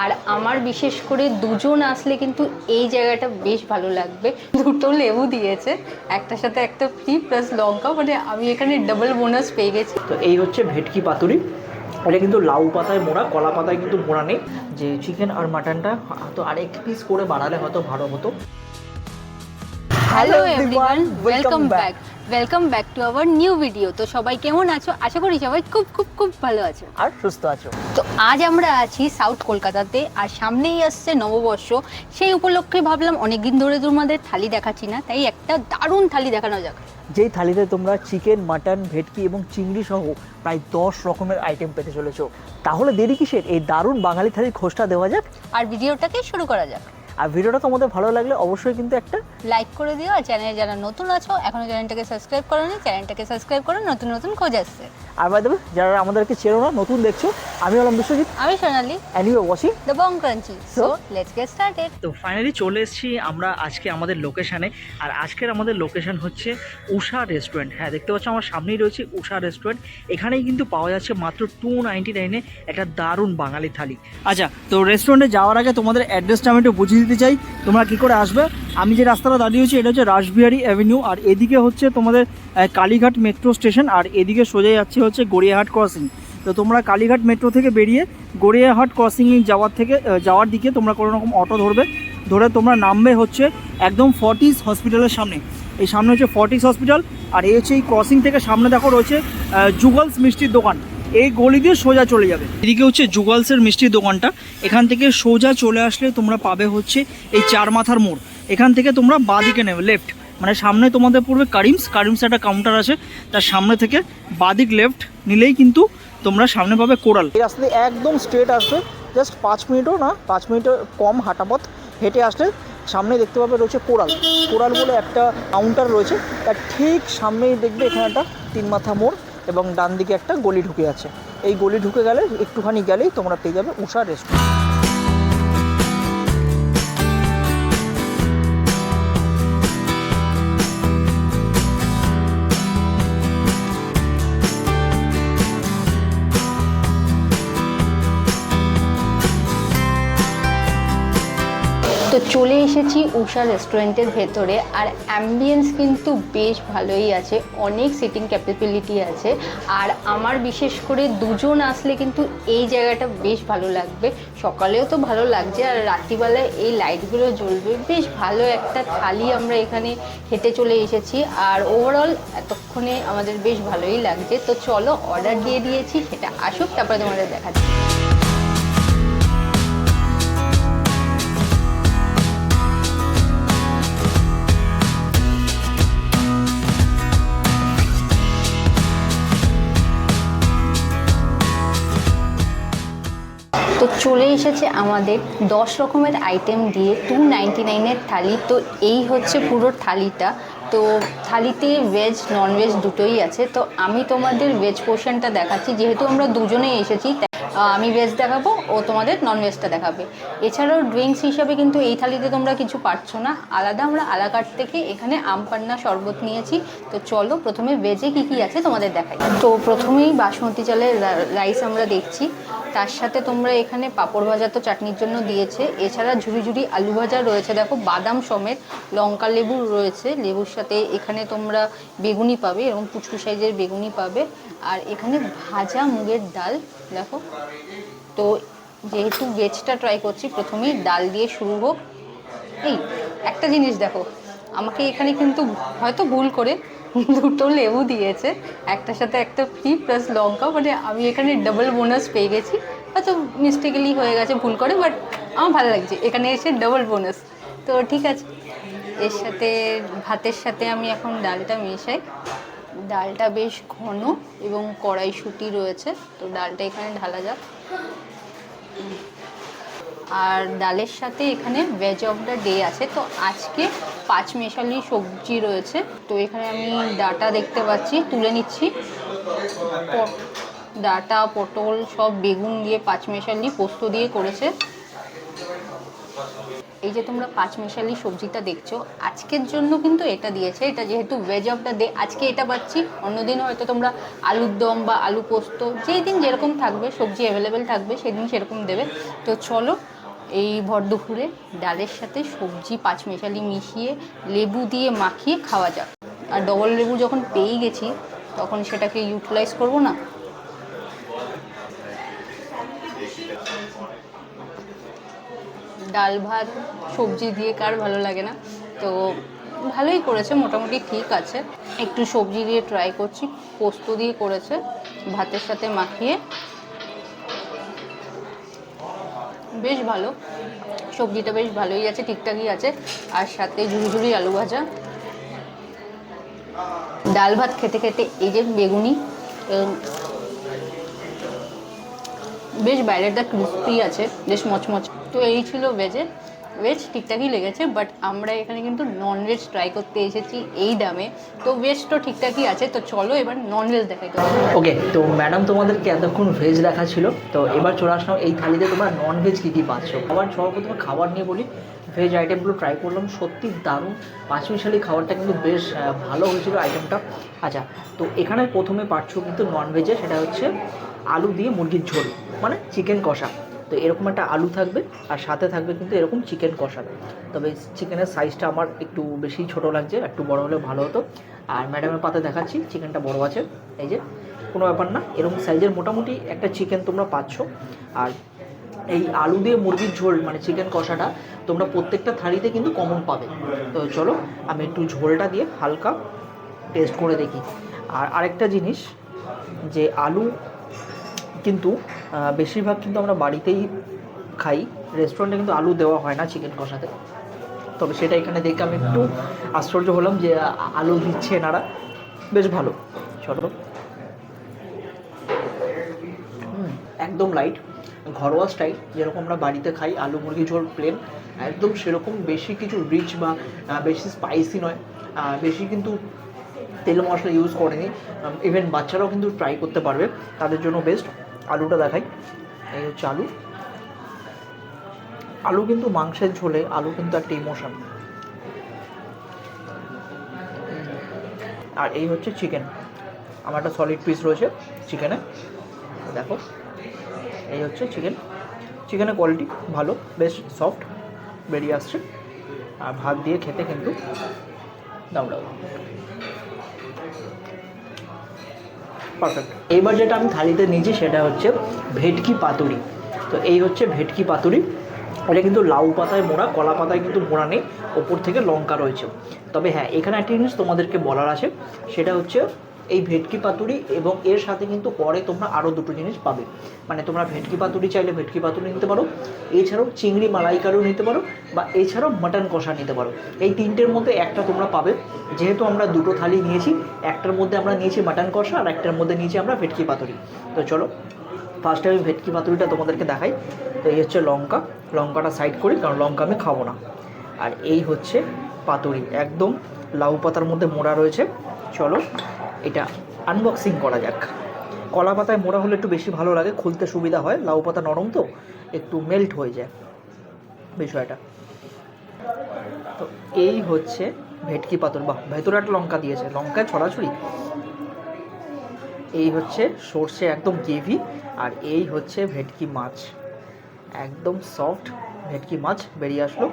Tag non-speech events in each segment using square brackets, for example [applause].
আর আমার বিশেষ করে দুজন আসলে কিন্তু এই জায়গাটা বেশ ভালো লাগবে। দুটো লেবু দিয়েছে একটার সাথে একটা ফ্রি প্লাস লঙ্কা মানে আমি এখানে ডাবল বোনাস পেয়ে গেছি। তো এই হচ্ছে ভেটকি পাতুরি। এটা কিন্তু লাউ পাতায় মোড়া কলা পাতায় কিন্তু মোড়া নেই। যে চিকেন আর মাটনটা হয়তো আরেক পিস করে বানালে হয়তো ভালো হতো। Hello everyone welcome back welcome back to our new video তো সবাই কেমন আছো? আশা করি সবাই খুব খুব খুব ভালো আছো। আর সুস্থ আছো? তো আজ আমরা আছি সাউথ কলকাতাতে আর সামনেই আসছে নববর্ষ। সেই উপলক্ষে ভাবলাম অনেকদিন ধরে তোমাদের থালি দেখাচ্ছি না তাই একটা দারুণ থালি দেখানো যাক। যেই থালিতে তোমরা চিকেন মাটন ভেটকি এবং চিংড়ি সহ প্রায় দশ রকমের আইটেম পেতে চলেছো। তাহলে দেরি কিসের? এই দারুণ বাঙালি থালির খোঁজটা দেওয়া যাক। আর ভিডিওটাকে শুরু করা যাক। আর ভিডিওটা তোমাদের ভালো লাগলে অবশ্যই কিন্তু একটা লাইক করে দিও আর চ্যানেলে যারা নতুন আছো, এখনও চ্যানেলটাকে সাবস্ক্রাইব করোনি চ্যানেলটাকে সাবস্ক্রাইব করো নতুন নতুন খোঁজ আসছে। আর বাই দেবে যারা আমাদেরকে চেনো না নতুন দেখছ আমি হলাম বিশ্বজিৎ। আমি Sonali. And you watching the Bong Crunchy so let's get started তো ফাইনালি চলে এসেছি আমরা আজকে আমাদের লোকেশানে আর আজকের আমাদের লোকেশন হচ্ছে উষা রেস্টুরেন্ট হ্যাঁ দেখতে পাচ্ছ আমার সামনেই রয়েছে উষা রেস্টুরেন্ট এখানেই কিন্তু পাওয়া যাচ্ছে মাত্র টু নাইনটি নাইনে একটা দারুণ বাঙালি থালি। আচ্ছা তো রেস্টুরেন্টে যাওয়ার আগে তোমাদের অ্যাড্রেসটা আমি একটু বুঝিয়ে দিতে চাই। তোমরা কী করে আসবে? আমি যে রাস্তাটা দাঁড়িয়েছি এটা হচ্ছে রাসবিহারি অ্যাভিনিউ আর এদিকে হচ্ছে তোমাদের কালীঘাট মেট্রো স্টেশন আর এদিকে সোজা যাচ্ছে হচ্ছে গড়িয়াহাট ক্রসিং তো তোমরা কালীঘাট মেট্রো থেকে বেরিয়ে গড়িয়াহাট ক্রসিং যাওয়ার থেকে যাওয়ার দিকে তোমরা কোনো রকম অটো ধরবে। ধরে তোমরা নামবে হচ্ছে একদম ফর্টিস হসপিটালের সামনে। এই সামনে হচ্ছে ফর্টিস হসপিটাল আর এই হচ্ছে এই ক্রসিং থেকে সামনে দেখো রয়েছে জুগলস মিষ্টির দোকান। এই গলি দিয়ে সোজা চলে যাবে। এদিকে হচ্ছে জুগলসের মিষ্টির দোকানটা। এখান থেকে সোজা চলে আসলে তোমরা পাবে হচ্ছে এই চার মাথার মোড়। এখান থেকে তোমরা বাঁদিকে নেবে লেফট মানে সামনে তোমাদের পড়বে কারিমস কারিমস একটা কাউন্টার আছে, তার সামনে থেকে বাদিক লেফট নিলেই কিন্তু তোমরা সামনে পাবে কোরাল। এই রাস্তা একদম স্ট্রেট আসবে জাস্ট পাঁচ মিনিটও না, পাঁচ মিনিটের কম হাঁটা পথ হেঁটে আসলে সামনে দেখতে পাবে রয়েছে কোরাল। কোরাল বলে একটা কাউন্টার রয়েছে, তার ঠিক সামনেই দেখবে এখানে একটা তিন মাথা মোড় এবং ডান দিকে একটা গলি ঢুকে আছে। এই গলি ঢুকে গেলে একটুখানি গেলেই তোমরা পেয়ে যাবে উষা রেস্টুরেন্ট চলে এসেছি উষা রেস্টুরেন্টের ভেতরে আর অ্যাম্বিয়েন্স কিন্তু বেশ ভালোই আছে, অনেক সিটিং ক্যাপাবিলিটি আছে আর আমার বিশেষ করে দুজন আসলে কিন্তু এই জায়গাটা বেশ ভালো লাগবে। সকালেও তো ভালো লাগছে আর রাত্রিবেলায় এই লাইটগুলো জ্বলবে। বেশ ভালো একটা থালি আমরা এখানে হেঁটে চলে এসেছি আর ওভারঅল এতক্ষণে আমাদের বেশ ভালোই লাগছে। তো চলো অর্ডার দিয়ে দিয়েছি, সেটা আসুক, তারপরে তোমাদের দেখাচ্ছি। তো চলে এসেছে আমাদের দশ রকমের আইটেম দিয়ে টু নাইনটি নাইনের থালি। তো এই হচ্ছে পুরো থালিটা। তো থালিতে ভেজ ননভেজ দুটোই আছে। তো আমি তোমাদের ভেজ পোর্শনটা দেখাচ্ছি। যেহেতু আমরা দুজনেই এসেছি আমি ভেজ দেখাবো, ও তোমাদের ননভেজটা দেখাবে। এছাড়াও ড্রিঙ্কস হিসাবে কিন্তু এই থালিতে তোমরা কিছু পাচ্ছ না। আলাদা আমরা আলাকাট থেকে এখানে আমপান্না শরবত নিয়েছি। তো চলো প্রথমে ভেজে কী কী আছে তোমাদের দেখাই। তো প্রথমেই বাসমতি চালের রাইস আমরা দেখছি। তার সাথে তোমরা এখানে পাঁপড় ভাজা তো চাটনির জন্য দিয়েছে। এছাড়া ঝুড়ি ঝুড়ি আলু ভাজা রয়েছে। দেখো বাদাম সমেত, লঙ্কা লেবু রয়েছে। লেবুর সাথে এখানে তোমরা বেগুনি পাবে এবং পুচকু সাইজের বেগুনি পাবে। আর এখানে ভাজা মুগের ডাল, দেখো। তো যেহেতু ভেজটা ট্রাই করছি, প্রথমেই ডাল দিয়ে শুরু হোক। এই, একটা জিনিস দেখো, আমাকে এখানে কিন্তু হয়তো ভুল করে দুটো লেবু দিয়েছে, একটার সাথে একটা ফ্রি প্লাস লঙ্কা মানে আমি এখানে ডাবল বোনাস পেয়ে গেছি। হয়তো মিস্টেকলি হয়ে গেছে, ভুল করে বাট আমার ভালো লাগছে, এখানে এসে ডাবল বোনাস তো ঠিক আছে, এর সাথে, ভাতের সাথে আমি এখন ডালটা মেশাই। ডালটা বেশ ঘন এবং কড়াইশুঁটি রয়েছে, তো ডালটা এখানে ঢালা যাক। আর ডালের সাথে এখানে ভেজ অফ দ্য ডে আছে, তো আজকে পাঁচ মেশালি সবজি রয়েছে, তো এখানে আমি ডাটা দেখতে পাচ্ছি, তুলে নিচ্ছি। ডাটা, পটল সব বেগুন দিয়ে পাঁচ মেশালি পোস্ত দিয়ে করেছে। এই যে তোমরা পাঁচ মিশালি সবজিটা দেখছ, আজকের জন্য কিন্তু এটা দিয়েছে। এটা যেহেতু ভেজ অফ দ্য ডে আজকে এটা পাচ্ছি। অন্যদিন হয়তো তোমরা আলুর দম বা আলু পোস্ত, যেই দিন যেরকম থাকবে, সবজি অ্যাভেলেবেল থাকবে, সেদিন সেরকম দেবে। তো চলো, এই ভর দুপুরে ডালের সাথে সবজি পাঁচ মিশালি মিশিয়ে লেবু দিয়ে মাখিয়ে খাওয়া যাক। আর ডবল লেবু যখন পেয়ে গেছি, তখন সেটাকে ইউটিলাইজ করব না? ডাল ভাত, সবজি দিয়ে কার ভালো লাগে না? তো ভালোই করেছে, মোটামুটি ঠিক আছে। একটু সবজি দিয়ে ট্রাই করছি, পোস্ত দিয়ে করেছে, ভাতের সাথে মাখিয়ে। বেশ ভালো, সবজিটা বেশ ভালোই আছে, ঠিকঠাকই আছে। আর সাথে ঝুড়ি আলু ভাজা। ডাল ভাত খেতে খেতে এই যে বেগুনি বেশ বাইরেটা ক্রিস্পি আছে, বেশ মচমচ। তো এই ছিল ভেজে ভেজ ঠিকঠাকই লেগেছে বাট আমরা এখানে কিন্তু নন ভেজ ট্রাই করতে এসেছি এই দামে। তো ভেজ তো ঠিকঠাকই আছে, তো চলো এবার নন ভেজ দেখাই তো ওকে তো ম্যাডাম তোমাদেরকে এতক্ষণ ভেজ দেখা ছিল। তো এবার চলে আসলাম এই থালিতে তোমরা নন ভেজ কী কী পাচ্ছ? আবার সর্বপ্রথমে খাবার নিয়ে বলি। ভেজ আইটেমগুলো ট্রাই করলাম, সত্যি দারুণ। পাঁচমিশালি খাবারটা কিন্তু বেশ ভালো হয়েছিল আইটেমটা আচ্ছা তো এখানে প্রথমে পাচ্ছ কিন্তু নন ভেজে সেটা হচ্ছে আলু দিয়ে মুরগির ঝোল। মানে চিকেন কষা। তো এরকম একটা আলু থাকবে, আর সাথে থাকবে কিন্তু এরকম চিকেন কষা। তবে চিকেনের সাইজটা আমার একটু বেশি ছোট লাগছে, একটু বড় হলে ভালো হতো। আর ম্যাডামের পাতে দেখাচ্ছি চিকেনটা বড় আছে, এই যে, কোনো ব্যাপার না। এরকম সাইজের মোটামুটি একটা চিকেন তোমরা পাচ্ছ। আর এই আলু দিয়ে মুরগির ঝোল মানে চিকেন কষাটা, তোমরা প্রত্যেকটা থালিতে কিন্তু কমন পাবে। তো চলো, আমি একটু ঝোলটা দিয়ে হালকা টেস্ট করে দেখি। আর আরেকটা জিনিস, যে আলু কিন্তু বেশিরভাগ কিন্তু আমরা বাড়িতেই খাই। রেস্টুরেন্টে কিন্তু আলু দেওয়া হয় না চিকেন কষাতে। তবে সেটা এখানে দেখে আমি একটু আশ্চর্য হলাম যে আলু দিচ্ছে এনারা। বেশ ভালো। চলো। একদম লাইট ঘরোয়া স্টাইল যেরকম আমরা বাড়িতে খাই, আলু মুরগি ঝোল প্লেন একদম সেরকম বেশি কিছু রিচ বা বেশি স্পাইসি নয়। বেশি কিন্তু তেল মশলা ইউজ করেনি। ইভেন বাচ্চারাও কিন্তু ট্রাই করতে পারবে। তাদের জন্য বেস্ট আলুটা দেখাই। এই হচ্ছে আলু। আলু কিন্তু মাংসের ঝোলে, আলু কিন্তু একটা ইমোশন আর এই হচ্ছে চিকেন আমার একটা সলিড পিস রয়েছে চিকেনে দেখো। এই হচ্ছে চিকেন চিকেনের কোয়ালিটি ভালো, বেশ সফট বেরিয়ে আসছে। আর ভাত দিয়ে খেতে কিন্তু দাম এইবার যেটা আমি থালিতে নিয়েছি সেটা হচ্ছে ভেটকি পাতুরি। তো এই হচ্ছে ভেটকি পাতুরি। এটা কিন্তু লাউ পাতায় মোড়া, কলা পাতায় কিন্তু মোড়া নেই, ওপর থেকে লঙ্কা রয়েছে। তবে হ্যাঁ এখানে একটা জিনিস তোমাদেরকে বলার আছে, সেটা হচ্ছে এই ভেটকি পাতুরি এবং এর সাথে কিন্তু পরে তোমরা আরও দুটো জিনিস পাবে। মানে তোমরা ভেটকি পাতুরি চাইলে ভেটকি পাতুরি নিতে পারো, এছাড়াও চিংড়ি মালাইকারিও নিতে পারো বা এছাড়াও মাটন কষা নিতে পারো। এই তিনটের মধ্যে একটা তোমরা পাবে। যেহেতু আমরা দুটো থালি নিয়েছি, একটার মধ্যে আমরা নিয়েছি মাটন কষা আর একটার মধ্যে নিয়েছি আমরা ভেটকি পাতুরি। তো চলো ফার্স্টে আমি ভেটকি পাতুরিটা তোমাদেরকে দেখাই। তো এই হচ্ছে লঙ্কা। লঙ্কাটা সাইড করি, কারণ লঙ্কা আমি খাব না। আর এই হচ্ছে পাতুরি। একদম লাউ পাতার মধ্যে মোড়া রয়েছে। চলো এটা আনবক্সিং করা যাক। কলা পাতায় মোড়া হলে একটু বেশি ভালো লাগে, খুলতে সুবিধা হয়, লাউ পাতা নরম তো, একটু মেল্ট হয়ে যায় বিষয়টা। তো এই হচ্ছে ভেটকি পাতর বাহ, ভেতরে একটা লঙ্কা দিয়েছে, লঙ্কায় ছড়াছড়ি। এই হচ্ছে সর্ষে একদম গেভি আর এই হচ্ছে ভেটকি মাছ। একদম সফট ভেটকি মাছ বেরিয়ে আসলো।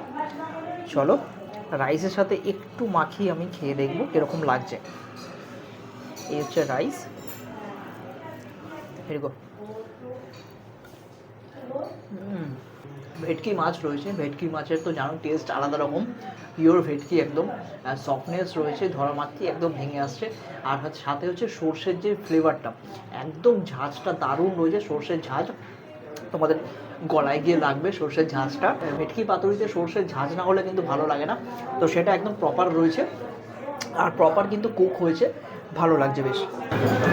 চলো, রাইসের সাথে একটু মাখিয়ে আমি খেয়ে দেখব কীরকম লাগছে। এই হচ্ছে রাইস এরকম ভেটকি মাছ রয়েছে। ভেটকি মাছের তো জানো টেস্ট আলাদা রকম। পিওর ভেটকি একদম। সফটনেস রয়েছে, ধরা মাত্রই একদম ভেঙে আসছে। আর সাথে হচ্ছে সর্ষের যে ফ্লেভারটা একদম ঝাঁঝটা দারুণ রয়েছে। সর্ষের ঝাঁঝ তোমাদের গলায় গিয়ে লাগবে সর্ষের ঝাঁঝটা। ভেটকি পাতুরিতে সর্ষের ঝাঁঝ না হলে কিন্তু ভালো লাগে না। তো সেটা একদম প্রপার রয়েছে। আর প্রপার কিন্তু কুক হয়েছে। ভালো লাগছে বেশ।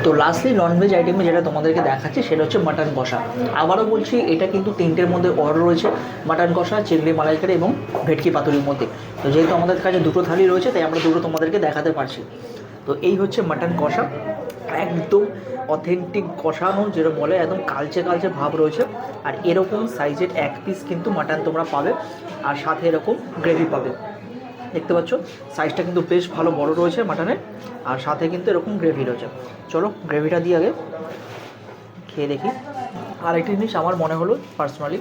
তো লাস্টলি ননভেজ আইটেমে যেটা তোমাদেরকে দেখাচ্ছি, সেটা হচ্ছে মাটন কষা। আবারও বলছি, এটা কিন্তু তিনটের মধ্যে অর্ডার রয়েছে মাটন কষা, চিংড়ি মালাইকারি এবং ভেটকি পাতুরির মধ্যে। তো যেহেতু আমাদের কাছে দুটো থালি রয়েছে, তাই আমরা দুটো তোমাদেরকে দেখাতে পারছি। তো এই হচ্ছে মাটন কষা। একদম অথেন্টিক কষানো, যেটা বলে একদম কালচে কালচে ভাব রয়েছে। আর এরকম সাইজের এক পিস কিন্তু মাটন তোমরা পাবে, আর সাথে এরকম গ্রেভি পাবে। দেখতে পাচ্ছ সাইজটা কিন্তু বেশ ভালো বড় রয়েছে মাটনের, আর সাথে কিন্তু এরকম গ্রেভি রয়েছে। চলো গ্রেভিটা দিয়ে আগে খেয়ে দেখি। আর একটা জিনিস আমার মনে হলো পার্সোনালি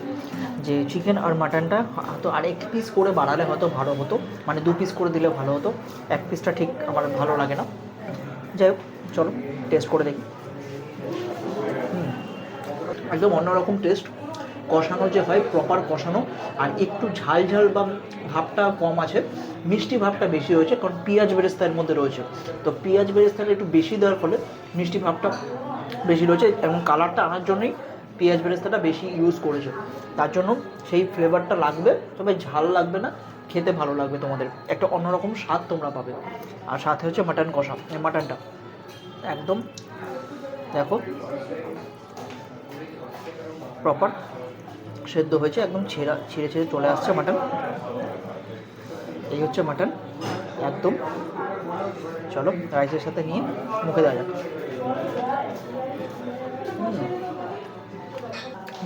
যে চিকেন আর মাটনটা হয়তো আর এক পিস করে বানালে হয়তো ভালো হতো মানে দু পিস করে দিলে ভালো হতো, এক পিসটা ঠিক আমার ভালো লাগে না। যাই হোক, চলো টেস্ট করে দেখি। একদম অন্যরকম টেস্ট কষানো যে হয় প্রপার কষানো, আর একটু ঝাল ঝাল বা ভাবটা কম আছে, মিষ্টি ভাবটা বেশি হয়েছে কারণ পেঁয়াজ বেরেস্তা এর মধ্যে রয়েছে। তো পেঁয়াজ বেরেস্তাটা একটু বেশি দেওয়ার ফলে মিষ্টি ভাবটা বেশি রয়েছে এবং কালারটা আনার জন্যই পেঁয়াজ বেরেস্তাটা বেশি ইউজ করেছে। তার জন্য সেই ফ্লেভারটা লাগবে, তবে ঝাল লাগবে না, খেতে ভালো লাগবে তোমাদের। একটা অন্যরকম স্বাদ তোমরা পাবে। আর সাথে হচ্ছে মাটন কষা মাটনটা একদম, দেখো প্রপার সেদ্ধ হয়েছে, একদম ছেঁড়া, ছিঁড়ে ছিঁড়ে চলে আসছে মাটন। এই হচ্ছে মাটন, একদম। চলো, রাইসের সাথে নিয়ে মুখে দেওয়া যাক।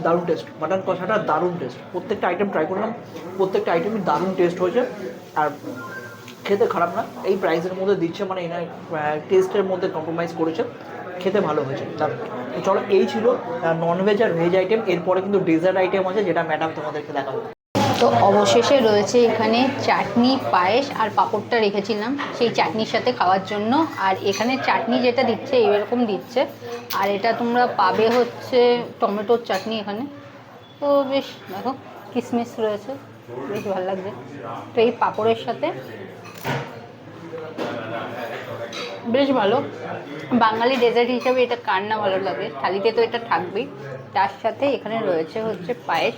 দারুণ টেস্ট মাটন কষাটা দারুণ টেস্ট প্রত্যেকটা আইটেম ট্রাই করলাম, প্রত্যেকটা আইটেমই দারুণ টেস্ট হয়েছে। আর খেতে খারাপ না, এই প্রাইসের মধ্যে দিচ্ছে মানে এনার টেস্টের মধ্যে কম্প্রোমাইজ করেছে। খেতে ভালো হয়েছে। তো চলো, এই ছিল ননভেজ আর ভেজ আইটেম এরপরে কিন্তু ডেজার্ট আইটেম আছে যেটা ম্যাডাম তোমাদেরকে দেখাবো। তো অবশেষে রয়েছে এখানে চাটনি, পায়েস আর পাঁপড়টা রেখেছিলাম সেই চাটনির সাথে খাওয়ার জন্য। আর এখানে চাটনি যেটা দিচ্ছে, এরকম দিচ্ছে। আর এটা তোমরা পাবে হচ্ছে টমেটোর চাটনি এখানে। তো বেশ, দেখো কিশমিশ রয়েছে, বেশ ভালো লাগছে। তো এই পাঁপড়ের সাথে বেশ ভালো। বাঙালি ডেজার্ট হিসাবে এটা কার না ভালো লাগে? থালিতে তো এটা থাকবেই। তার সাথে এখানে রয়েছে হচ্ছে পায়েস।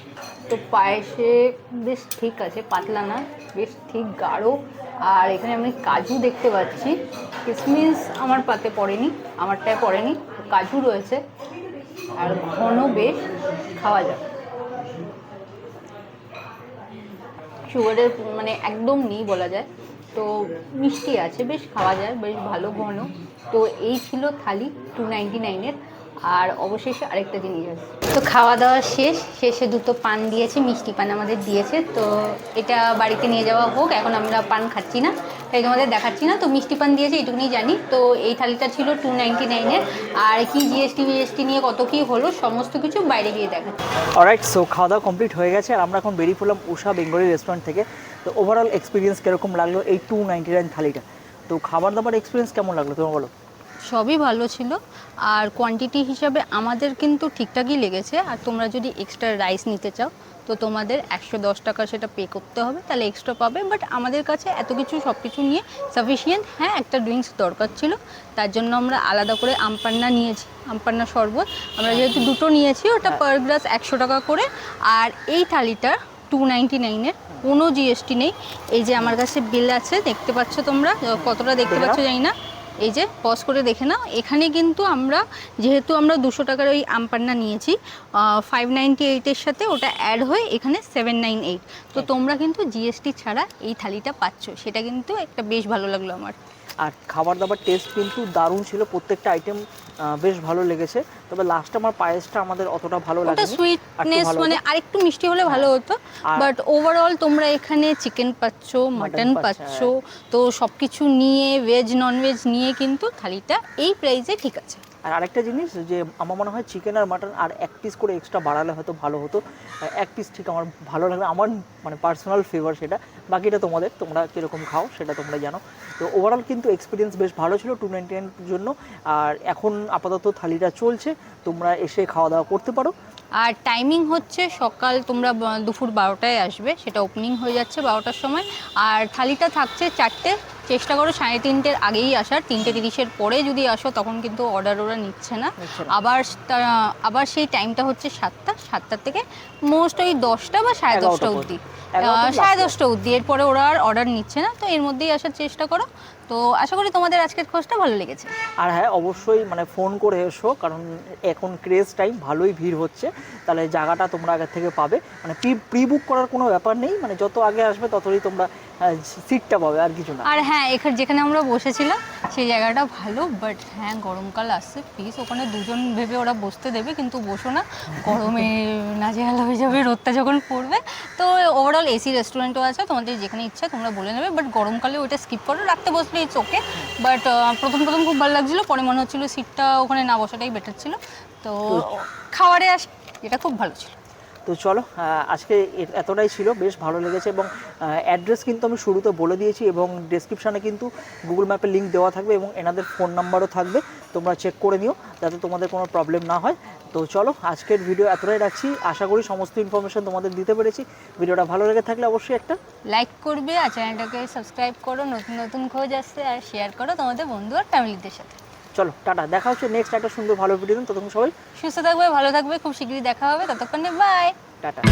তো পায়েসে বেশ ঠিক আছে, পাতলা না, বেশ ঠিক গাঢ়। আর এখানে আমি কাজু দেখতে পাচ্ছি। কিসমিস আমার পাতে পড়েনি, আমারটায় পড়েনি। কাজু রয়েছে। আর ঘন বেশ খাওয়া যাবে। সুগারের মানে একদম নেই বলা যায়। তো মিষ্টি আছে, বেশ খাওয়া যায়, বেশ ভালো ঘন। তো এই ছিল থালি টু নাইনটি নাইনের আর অবশেষে আরেকটা জিনিস আছে। তো খাওয়া দাওয়া শেষ, শেষে দুটো পান দিয়েছে, মিষ্টি পান আমাদের দিয়েছে। তো এটা বাড়িতে নিয়ে যাওয়া হোক, এখন আমরা পান খাচ্ছি না, তাই তোমাদের দেখাচ্ছি না। তো মিষ্টি পান দিয়েছে, এইটুকুনি জানি। তো এই থালিটা ছিল টু নাইনটি নাইনের আর কি জিএসটি বিএসটি নিয়ে কত কী হলো, সমস্ত কিছু বাইরে গিয়ে দেখাচ্ছি। অলরাইট সো খাওয়া দাওয়া কমপ্লিট হয়ে গেছে। আর আমরা এখন বেরিয়ে পড়লাম উষা বেঙ্গলি রেস্টুরেন্ট থেকে। তো ওভারঅল এক্সপিরিয়েন্স কীরকম লাগল এই টু নাইনটি নাইন থালিটা? তো খাবার দাবার এক্সপিরিয়েন্স কেমন লাগল তোমার বলো? সবই ভালো ছিল। আর কোয়ান্টিটি হিসাবে আমাদের কিন্তু ঠিকঠাকই লেগেছে। আর তোমরা যদি এক্সট্রা রাইস নিতে চাও তো তোমাদের একশো দশ টাকা সেটা পে করতে হবে তাহলে এক্সট্রা পাবে। বাট আমাদের কাছে এত কিছু সব কিছু নিয়ে সাফিসিয়েন্ট হ্যাঁ একটা ড্রিঙ্কস দরকার ছিল। তার জন্য আমরা আলাদা করে আমপান্না নিয়েছি আমপান্না শরবত। আমরা যেহেতু দুটো নিয়েছি ওটা পার গ্লাস একশো টাকা করে। আর এই থালিটা টু নাইনটি নাইনের কোনো জিএসটি নেই। এই যে আমার কাছে বিল আছে দেখতে পাচ্ছ তোমরা? কতটা দেখতে পাচ্ছ জানি না এই যে পজ করে দেখে নাও। এখানে কিন্তু আমরা যেহেতু আমরা দুশো টাকার ওই আমপান্না নিয়েছি ফাইভ নাইনটি এইটের সাথে ওটা অ্যাড হয়ে এখানে সেভেন নাইন এইট তো তোমরা কিন্তু জিএসটি ছাড়া এই থালিটা পাচ্ছ। সেটা কিন্তু একটা বেশ ভালো লাগল আমার। আর খাবার দাবার টেস্ট কিন্তু দারুণ ছিল। প্রত্যেকটা আইটেম বেশ ভালো লেগেছে। তবে লাস্টে আমার পায়েসটা আমাদের অতটা ভালো লাগে সুইটনেস মানে আরেকটু মিষ্টি হলে ভালো হতো। বাট ওভারঅল তোমরা এখানে চিকেন পাচ্ছ মাটন পাচ্ছ, তো সবকিছু নিয়ে ভেজ ননভেজ নিয়ে কিন্তু থালিটা এই প্রাইসে ঠিক আছে। আর আরেকটা জিনিস যে আমার মনে হয় চিকেন আর মাটন আর এক পিস করে এক্সট্রা বাড়ালে হয়তো ভালো হতো। এক পিস ঠিক আমার ভালো লাগবে, আমার মানে পার্সোনাল ফেভার সেটা। বাকিটা তোমাদের, তোমরা কীরকম খাও সেটা তোমরা জানো। তো ওভারঅল কিন্তু এক্সপিরিয়েন্স বেশ ভালো ছিল টু নাইনটি জন্য। আর এখন আপাতত থালিটা চলছে, তোমরা এসে খাওয়া দাওয়া করতে পারো। আর টাইমিং হচ্ছে সকাল তোমরা দুপুর বারোটায় আসবে সেটা ওপেনিং হয়ে যাচ্ছে বারোটার সময়। আর থালিটা থাকছে চারটে চেষ্টা করো সাড়ে তিনটের আগেই আসার তিনটে তিরিশের পরে যদি আসো তখন কিন্তু অর্ডার ওরা নিচ্ছে না। আবার আবার সেই টাইমটা হচ্ছে সাতটা সাতটার থেকে মোস্ট ওই দশটা বা সাড়ে দশটা অবধি। সাড়ে দশটা অবধি এরপরে ওরা আর অর্ডার নিচ্ছে না তো এর মধ্যেই আসার চেষ্টা করো। তো আশা করি তোমাদের আজকের খোঁজটা ভালো লেগেছে। আর হ্যাঁ অবশ্যই মানে ফোন করে এসো কারণ এখন ক্রেজ টাইম ভালোই ভিড় হচ্ছে। তাহলে জায়গাটা তোমরা আগের থেকে পাবে। মানে প্রি প্রি বুক করার কোনো ব্যাপার নেই মানে যত আগে আসবে ততই তোমরা সিটটা পাবে আর কিছু না। আর হ্যাঁ এখানে যেখানে আমরা বসেছিলাম সেই জায়গাটা ভালো বাট হ্যাঁ গরমকাল আসছে প্লিজ ওখানে দুজন ভেবে ওরা বসতে দেবে কিন্তু বসো না। গরমে [laughs] নাজেহাল হয়ে যাবে রোদটা যখন পড়বে। তো ওভারঅল এসি রেস্টুরেন্টও আছে তোমাদের যেখানে ইচ্ছা তোমরা বলে নেবে বাট গরমকালে ওইটা স্কিপ করো রাখতে বসলে ইটস ওকে বাট প্রথম প্রথম খুব ভালো লাগছিল পরে মনে হচ্ছিল সিটটা ওখানে না বসাটাই বেটার ছিল। তো খাবারে আসি এটা খুব ভালো ছিল। তো চলো আজকে এতটাই ছিল, বেশ ভালো লেগেছে এবং অ্যাড্রেস কিন্তু আমি শুরুতে বলে দিয়েছি এবং ডেসক্রিপশানে কিন্তু গুগল ম্যাপের লিঙ্ক দেওয়া থাকবে এবং এনাদের ফোন নাম্বারও থাকবে, তোমরা চেক করে নিও যাতে তোমাদের কোনো প্রবলেম না হয়। তো চলো, আজকের ভিডিও এতটাই রাখছি। আশা করি সমস্ত ইনফরমেশন তোমাদের দিতে পেরেছি। ভিডিওটা ভালো লেগে থাকলে অবশ্যই একটা লাইক করবে আর চ্যানেলটাকে সাবস্ক্রাইব করো, নতুন নতুন খোঁজ আসছে আর শেয়ার করো তোমাদের বন্ধু আর ফ্যামিলিদের সাথে। চলো টাটা। দেখা হচ্ছে নেক্সট একটা সুন্দর ভালো ভিডিও ততক্ষণ সবাই সুস্থ থাকবে ভালো থাকবে খুব শীঘ্রই দেখা হবে। ততক্ষণে বাই টাটা।